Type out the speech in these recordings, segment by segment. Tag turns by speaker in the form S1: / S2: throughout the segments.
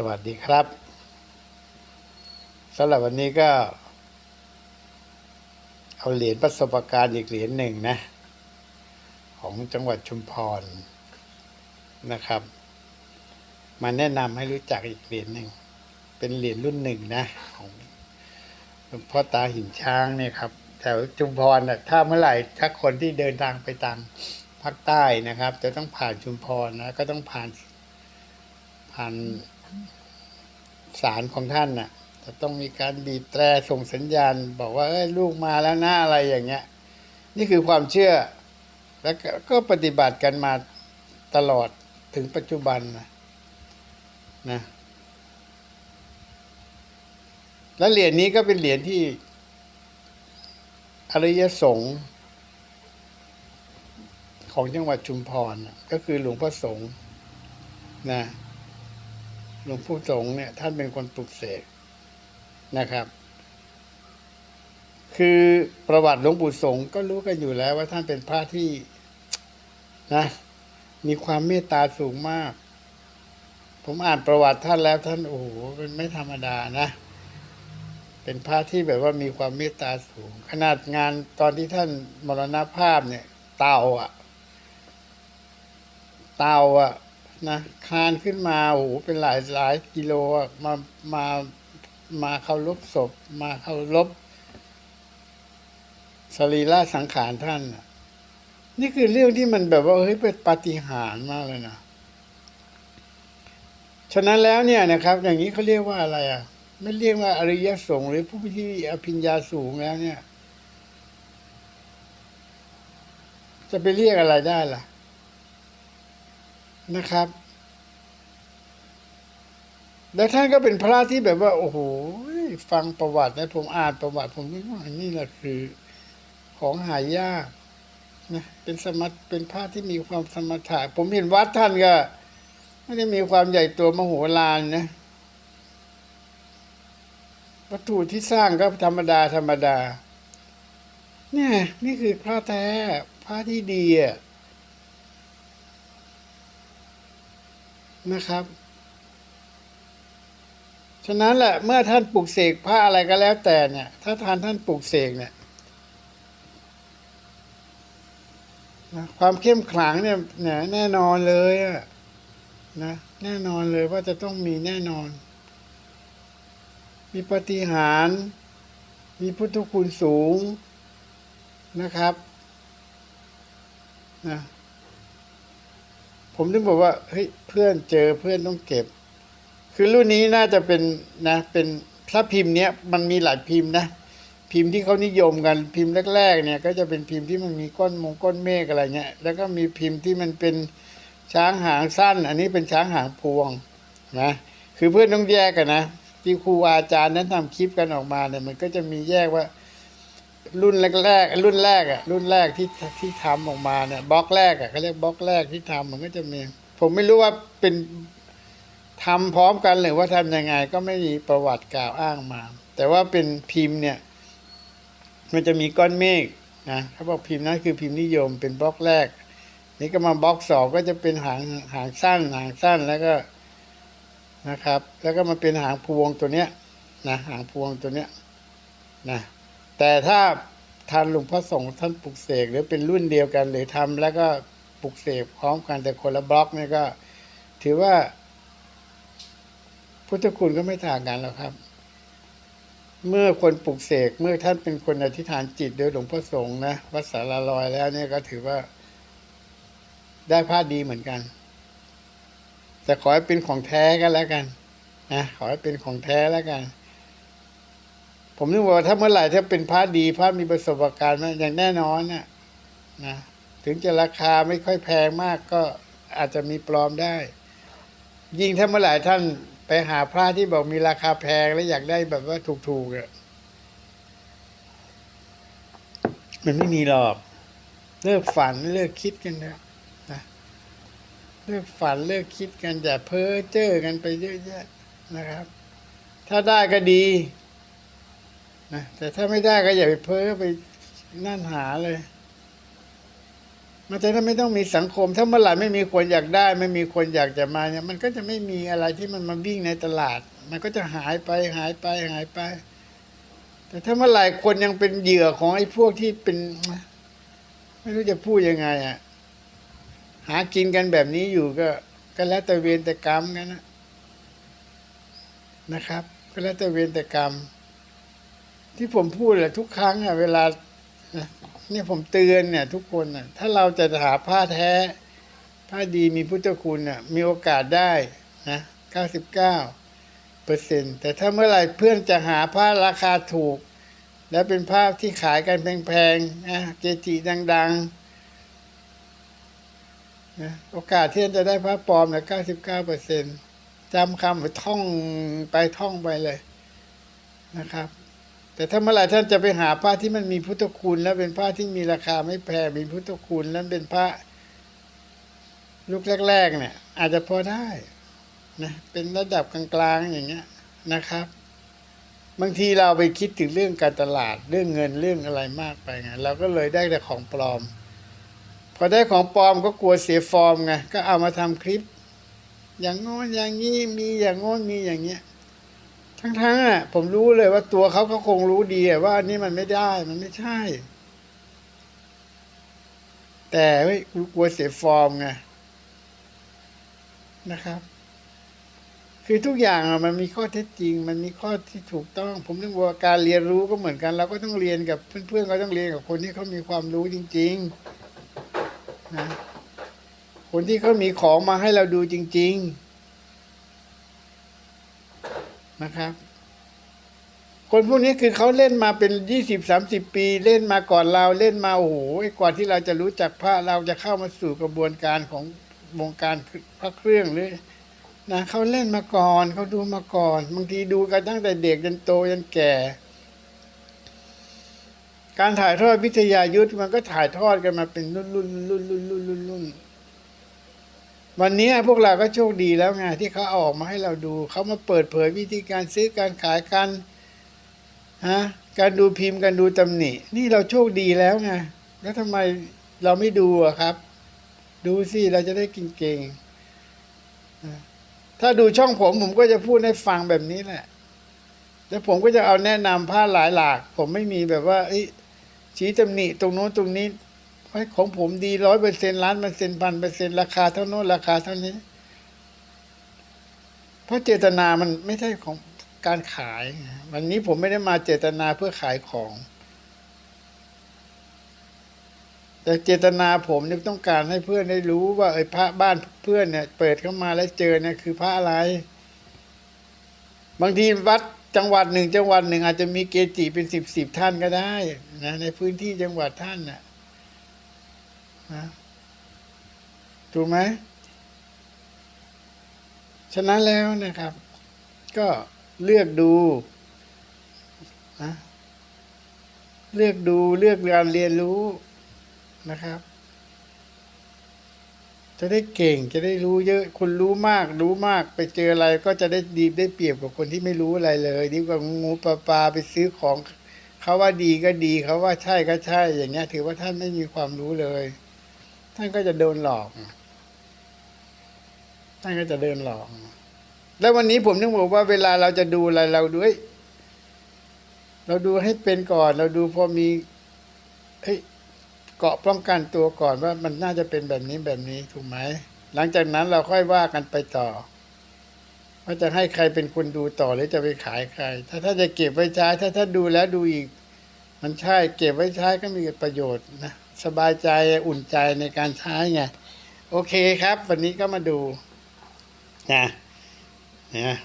S1: สวัสดีครับสำหรับวันนี้ก็ เอาเหรียญประสบการณ์อีกเหรียญหนึ่งนะ ของจังหวัดชุมพรนะครับ มาแนะนำให้รู้จักอีกเหรียญหนึ่ง เป็นเหรียญรุ่นหนึ่งนะ ของหลวงพ่อตาหินช้างเนี่ยครับแถวชุมพรน่ะถ้าเมื่อไหร่ถ้าคนที่เดินทางไปตามภาคใต้นะครับ จะต้องผ่านชุมพรนะก็ต้องผ่านผ่าน ศาลของท่านน่ะ จะต้องมีการบีบแตรส่งสัญญาณ บอกว่าเอ้ยลูกมาแล้วนะอะไรอย่างเงี้ย นี่คือความเชื่อ แล้วก็ปฏิบัติกันมาตลอดถึงปัจจุบันนะนะแล้วเหรียญนี้ก็เป็นเหรียญที่ อริยสงฆ์ของจังหวัดชุมพรก็คือหลวงพ่อสงฆ์นะ หลวงพ่สงเนี่ย ท่านเป็นคนปลุกเสกนะครับ คือประวัติหลวงปู่สงก็รู้กันอยู่แล้วว่าท่านเป็นพระที่นะ มีความเมตตาสูงมาก ผมอ่านประวัติท่านแล้วท่านโอ้โหเป็นไม่ธรรมดานะ เป็นพระที่แบบว่ามีความเมตตาสูง ขนาดงานตอนที่ท่านมรณภาพเนี่ย เตาอะเตาอะ นะคานขึ้นมาโอ้โหเป็นหลายหลายกิโลมามามาเคารพศพ มาเคารพสรีระสังขารท่านนี่คือเรื่องที่มันแบบว่าเฮ้ยเป็นปาฏิหาริย์มากเลยนะฉะนั้นแล้วเนี่ยนะครับ อย่างนี้เขาเรียกว่าอะไรอะ ไม่เรียกว่าอริยสงฆ์หรือผู้ที่อภิญญาสูงแล้วเนี่ย จะไปเรียกอะไรได้ล่ะ นะครับ แล้วท่านก็เป็นพระที่แบบว่า โอ้โหฟังประวัตินะผมอ่านประวัติ ผมคิดว่านี่แหละคือ ของหายากนะเป็นสมัตเป็นพระที่มีความสมถะผมเห็นวัดท่านก็ไม่ได้มีความใหญ่ตัวมโหฬารนะวัตถุที่สร้างก็ธรรมดาธรรมดา เนี่ย นี่คือพระแท้พระที่ดีอะ นะครับ ฉะนั้นแหละเมื่อท่านปลูกเสกพระอะไรก็แล้วแต่เนี่ย ถ้าทานท่านปลูกเสกเนี่ยนะความเข้มขลังเนี่ยแน่นอนเลยอะนะแน่นอนเลยว่าจะต้องมีแน่นอน มีปฏิหาร มีพุทธคุณสูงนะครับนะ ผมถึงบอกว่าเฮ้ยเพื่อนเจอเพื่อนต้องเก็บ คือรุ่นนี้น่าจะเป็นนะเป็นถ้าพิมพ์เนี้ยมันมีหลายพิมพ์นะพิมพ์ที่เขานิยมกันพิมพ์แรก ๆ เนี่ย ก็จะเป็นพิมพ์ที่มันมีก้อนมงก้อนเมฆอะไรเงี้ยแล้วก็มีพิมพ์ที่มันเป็นช้างหางสั้น อันนี้เป็นช้างหางพวงนะคือเพื่อนต้องแยกกันนะที่ครูอาจารย์นั้นทำคลิปกันออกมาเนี่ยมันก็จะมีแยกว่า รุ่นแรกๆรุ่นแรกอะ รุ่นแรกที่ที่ทำออกมาเนี่ยบล็อกแรกอะเขาเรียกบล็อกแรกที่ทำมันก็จะมี ผมไม่รู้ว่าเป็นทำพร้อมกันหรือว่าทำยังไง ก็ไม่มีประวัติกล่าวอ้างมา แต่ว่าเป็นพิมพ์เนี่ย มันจะมีก้อนเมฆนะเขาบอกพิมพ์นั้นคือพิมพ์นิยมเป็นบล็อกแรก นี่ก็มาบล็อกสองก็จะเป็นหางหางสั้นหางสั้นแล้วก็นะครับ แล้วก็มาเป็นหางพวงตัวเนี้ยนะหางพวงตัวเนี้ยนะ แต่ถ้าทานหลวงพ่อสงฆ์ท่านปลุกเสกหรือเป็นรุ่นเดียวกัน หรือทำแล้วก็ปลุกเสกพร้อมกันแต่คนละบล็อกนี่ก็ ถือว่า พุทธคุณก็ไม่ต่างกันหรอกครับ เมื่อคนปลุกเสกเมื่อท่านเป็นคนอธิษฐานจิตโดยหลวงพ่อสงฆ์นะวัดสารลอยแล้วเนี่ยก็ถือว่า ได้ผ้าดีเหมือนกัน แต่ขอให้เป็นของแท้ก็แล้วกันนะขอให้เป็นของแท้แล้วกัน ผมนึกว่าถ้าเมื่อไหร่ถ้าเป็นพระดีพระมีประสบการณ์อย่างแน่นอนน่ะนะ ถึงจะราคาไม่ค่อยแพงมากก็อาจจะมีปลอมได้ ยิ่งถ้าเมื่อไหร่ท่านไปหาพระที่บอกมีราคาแพงแล้วอยากได้แบบว่าถูกๆอะมันไม่มีหรอกเลิกฝันเลิกคิดกันเถอะนะเลิกฝันเลิกคิดกันอย่าเพ้อเจ้อกันไปเยอะแยะนะครับ ถ้าได้ก็ดี นะแต่ถ้าไม่ได้ก็อย่าไปเพ้อไปนั่นหาเลย มันจะได้ไม่ต้องมีสังคม ถ้าเมื่อไหร่ไม่มีคนอยากได้ ไม่มีคนอยากจะมาเนี่ย มันก็จะไม่มีอะไรที่มันมาวิ่งในตลาด มันก็จะหายไปหายไปหายไป แต่ถ้าเมื่อไหร่คนยังเป็นเหยื่อของไอ้พวกที่เป็น ไม่รู้จะพูดยังไงอะ หากินกันแบบนี้อยู่ก็ก็แล้วแต่เวรแต่กรรมกันนะนะครับ ก็แล้วแต่เวรแต่กรรม ที่ผมพูดแหละทุกครั้งอะเวลาเนี่ยผมเตือนเนี่ย ทุกคนน่ะ ถ้าเราจะหาผ้าแท้ ผ้าดีมีพุทธคุณน่ะ มีโอกาสได้นะเก้าสิบเก้าเปอร์เซ็นแต่ถ้าเมื่อไหร่เพื่อนจะหาผ้าราคาถูก แล้วเป็นผ้าที่ขายกันแพงๆนะเกจิดังๆนะโอกาสที่จะได้ผ้าปลอมเนี่ยเก้าสิบเก้าเปอร์เซ็นจำคำไปท่องไปท่องไปเลยนะครับ แต่ถ้าเมื่อไหร่ท่านจะไปหาผ้าที่มันมีพุทธคุณ แล้วเป็นผ้าที่มีราคาไม่แพงมีพุทธคุณแล้วเป็นผ้าลูกแรก ๆ เนี่ย อาจจะพอได้นะเป็นระดับกลางๆอย่างเงี้ยนะครับ บางทีเราไปคิดถึงเรื่องการตลาดเรื่องเงินเรื่องอะไรมากไปไงเราก็เลยได้แต่ของปลอม พอได้ของปลอมก็กลัวเสียฟอร์มไงก็เอามาทำคลิป อย่างโน้นอย่างนี้มีอย่างโน้นมีอย่างเงี้ย ทั้งๆอะผมรู้เลยว่าตัวเขาก็คงรู้ดีว่าอันนี้มันไม่ได้มันไม่ใช่ แต่เฮ้ยกูกลัวเสียฟอร์มไงนะครับ คือทุกอย่างมันมีข้อเท็จจริง มันมีข้อที่ถูกต้อง ผมนึกว่าการเรียนรู้ก็เหมือนกัน เราก็ต้องเรียนกับเพื่อนๆก็ต้องเรียนกับคนที่เขามีความรู้จริง ๆ นะคนที่เขามีของมาให้เราดูจริง ๆ นะครับ คนพวกนี้คือเขาเล่นมาเป็นยี่สิบสามสิบปี เล่นมาก่อนเราเล่นมาโอ้โหกว่าที่เราจะรู้จักพระเราจะเข้ามาสู่กระบวนการของวงการพระเครื่องหรือนะเขาเล่นมาก่อนเขาดูมาก่อน บางทีดูกันตั้งแต่เด็กจนโตจนแก่ การถ่ายทอดวิทยายุทธมันก็ถ่ายทอดกันมาเป็นรุ่นรุ่นรุ่นรุ่นรุ่นรุ่นรุ่น วันนี้พวกเราก็โชคดีแล้วไงที่เขาเอาออกมาให้เราดู เขามาเปิดเผยวิธีการซื้อการขายการฮะการดูพิมพ์การดูตำหนิ นี่เราโชคดีแล้วไงแล้วทำไมเราไม่ดูอะครับ ดูสิเราจะได้กินเก่งอะถ้าดูช่องผมผมก็จะพูดให้ฟังแบบนี้แหละแล้วผมก็จะเอาแนะนำผ้าหลายหลาก ผมไม่มีแบบว่าเอ้ชี้ตำหนิตรงโน้นตรงนี้ ไว้ของผมดีร้อยเปอร์เซ็นล้านเปอร์เซ็นพันเปอร์เซ็นราคาเท่าโน้นราคาเท่านี้ เพราะเจตนามันไม่ใช่ของการขาย วันนี้ผมไม่ได้มาเจตนาเพื่อขายของ แต่เจตนาผมเนี่ยต้องการให้เพื่อนได้รู้ว่าไอ้พระบ้านเพื่อนเนี่ย เปิดเข้ามาแล้วเจอเนี่ยคือพระอะไร บางทีวัดจังหวัดหนึ่งจังหวัดหนึ่งอาจจะมีเกจิเป็นสิบสิบท่านก็ได้นะในพื้นที่จังหวัดท่านน่ะ นะถูกไหมฉะนั้นแล้วนะครับ ก็เลือกดูนะเลือกดูเลือกการเรียนรู้นะครับ จะได้เก่งจะได้รู้เยอะคนรู้มาก รู้มากไปเจออะไรก็จะได้ดีได้เปรียบกว่าคนที่ไม่รู้อะไรเลยดีกว่างูปลาปลาไปซื้อของเขาว่าดีก็ดีเขาว่าใช่ก็ใช่อย่างเงี้ย ถือว่าท่านไม่มีความรู้เลย ท่านก็จะโดนหลอก ท่านก็จะเดินหลอก แล้ววันนี้ผมนึกบอกว่าเวลาเราจะดูอะไรเราดูเอ้ยเราดูให้เป็นก่อน เราดูพอมีเฮ้ยเกาะป้องกันตัวก่อนว่ามันน่าจะเป็นแบบนี้แบบนี้ถูกไหม หลังจากนั้นเราค่อยว่ากันไปต่อว่าจะให้ใครเป็นคนดูต่อหรือจะไปขายใคร ถ้าถ้าจะเก็บไว้ใช้ถ้าถ้าดูแล้วดูอีก มันใช่เก็บไว้ใช้ก็มีประโยชน์นะ สบายใจอุ่นใจในการใช้ไง โอเคครับ วันนี้ก็มาดูนะนะ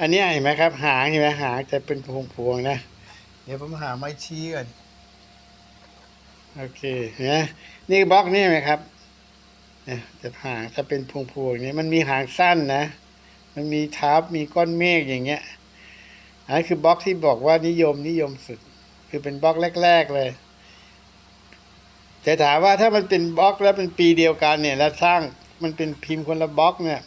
S1: อันนี้เห็นไหมครับ หางเห็นไหมหางจะเป็นพวงๆนะ เดี๋ยวผมหาไม้ชี้ก่อนโอเคนะนี่บล็อกนี่ไหมครับเนี่ยจะหางถ้าเป็นพวงพวงๆนี้มันมีหางสั้นนะ มันมีทับมีก้อนเมฆอย่างเงี้ยอันนี้คือบล็อกที่บอกว่านิยมนิยมสุด คือเป็นบล็อกแรก ๆ เลย แต่ถามว่าถ้ามันเป็นบล็อกแล้วเป็นปีเดียวกันเนี่ย แล้วสร้างมันเป็นพิมพ์คนละบล็อกเนี่ย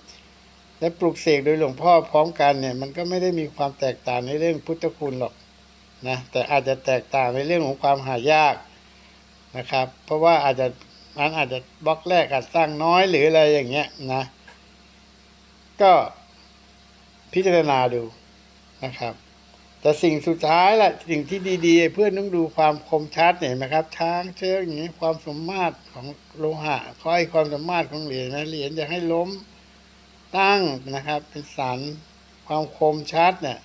S1: และปลูกเสกโดยหลวงพ่อพร้อมกันเนี่ย มันก็ไม่ได้มีความแตกต่างในเรื่องพุทธคุณหรอกนะแต่อาจจะแตกต่างในเรื่องของความหายากนะครับ เพราะว่าอาจจะมันอาจจะบล็อกแรกอาจสร้างน้อยหรืออะไรอย่างเงี้ยนะ ก็พิจารณาดูนะครับ แต่สิ่งสุดท้ายแหละสิ่งที่ดี ๆ เพื่อนต้องดูความคมชัดเนี่ยเห็นไหมครับช้างเชือกอย่างนี้ความสมมาตรของโลหะค่อยความสมมาตรของเหรียญนะเหรียญอย่าให้ล้มตั้งนะครับ เป็นสันความคมชัดเนี่ย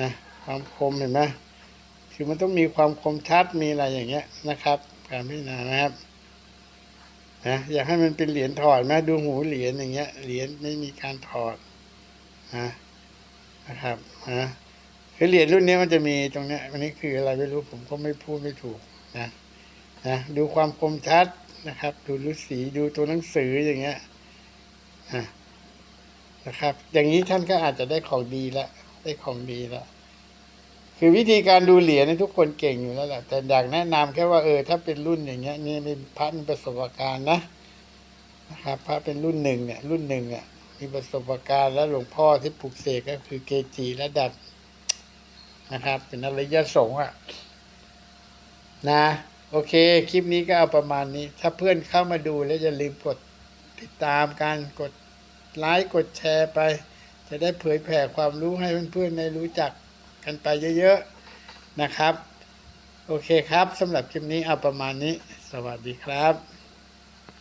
S1: นะความคมเห็นไหมคือมันต้องมีความคมชัดมีอะไรอย่างเงี้ยนะครับ การพิจารณานะครับนะอยากให้มันเป็นเหรียญถอดไหมดูหูเหรียญอย่างเงี้ยเหรียญไม่มีการถอดนะนะครับนะ คือเหรียญรุ่นนี้มันจะมีตรงเนี้ยอันนี้คืออะไรไม่รู้ผมก็ไม่พูดไม่ถูกนะนะดูความคมชัดนะครับ ดูรูสีดูตัวหนังสืออย่างเงี้ยนะครับ อย่างนี้ท่านก็อาจจะได้ของดีละได้ของดีละคือวิธีการดูเหรียญทุกคนเก่งอยู่แล้วแหละแต่อยากแนะนำแค่ว่าเออถ้าเป็นรุ่นอย่างเงี้ยนี่เป็นพระมีประสบการณ์นะนะครับพระเป็นรุ่นหนึ่งเนี่ย รุ่นหนึ่งเนี่ยมีประสบการณ์แล้วหลวงพ่อที่ปลุกเสกก็คือเกจีระดับ นะครับ เป็นอริยสงฆ์อะ นะ โอเค คลิปนี้ก็เอาประมาณนี้ ถ้าเพื่อนเข้ามาดูแล้วอย่าลืมกดติดตามกันกดไลค์กดแชร์ไป จะได้เผยแผ่ความรู้ให้เพื่อนๆได้รู้จักกันไปเยอะๆนะครับ โอเคครับสำหรับคลิปนี้เอาประมาณนี้ สวัสดีครับ